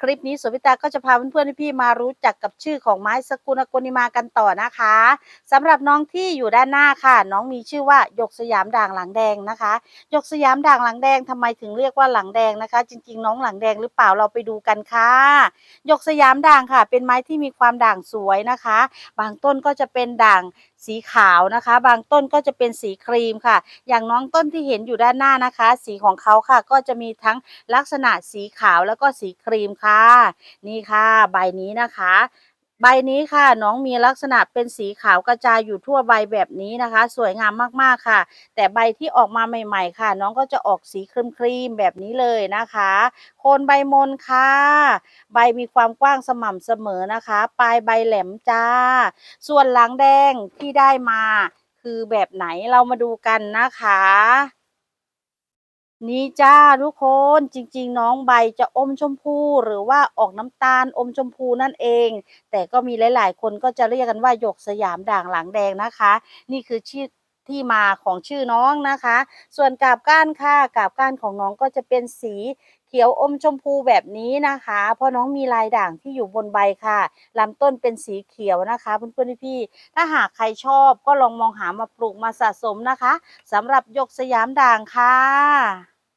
คลิปนี้สวิตาก็จะพาเพื่อนๆพี่มารู้จักกับชื่อของไม้สกุลอกุนิมากันต่อนะคะสำหรับน้องที่อยู่ด้านหน้าค่ะ น้องมีชื่อว่าหยกสยามด่างหลังแดงนะคะหยกสยามด่างหลังแดงทำไมถึงเรียกว่าหลังแดงนะคะ จริง ๆ น้องหลังแดงหรือเปล่าเราไปดูกันค่ะหยกสยามด่างค่ะ เป็นไม้ที่มีความด่างสวยนะคะ บางต้นก็จะเป็นด่าง สีขาวนะคะ บางต้นก็จะเป็นสีครีมค่ะ อย่างน้องต้นที่เห็นอยู่ด้านหน้านะคะ สีของเขาค่ะก็จะมีทั้งลักษณะสีขาวแล้วก็สีครีมค่ะ นี่ค่ะ ใบนี้นะคะ ใบนี้ค่ะน้องมีลักษณะเป็นสีขาวกระจายอยู่ทั่วใบแบบนี้นะคะ สวยงามมากๆค่ะ แต่ใบที่ออกมาใหม่ ๆ ค่ะ น้องก็จะออกสีครีมๆแบบนี้เลยนะคะ โคนใบมนค่ะ ใบมีความกว้างสม่ำเสมอนะคะ ปลายใบแหลมจ้า ส่วนหลังแดงที่ได้มา คือแบบไหนเรามาดูกันนะคะ นี่จ้าทุกคนจริง ๆ น้องใบจะอมชมพูหรือว่าออกน้ำตาลอมชมพูนั่นเอง แต่ก็มีหลาย ๆ คนก็จะเรียกกันว่าหยกสยามด่างหลังแดงนะคะ นี่คือชื่อที่มาของชื่อน้องนะคะ ส่วนกาบก้านค่ะกาบก้านของน้องก็จะเป็นสีเขียวอมชมพูแบบนี้นะคะ เพราะน้องมีลายด่างที่อยู่บนใบค่ะลำต้นเป็นสีเขียวนะคะเพื่อนๆพี่ๆถ้าหากใครชอบก็ลองมองหามาปลูกมาสะสมนะคะสำหรับหยกสยามด่างค่ะ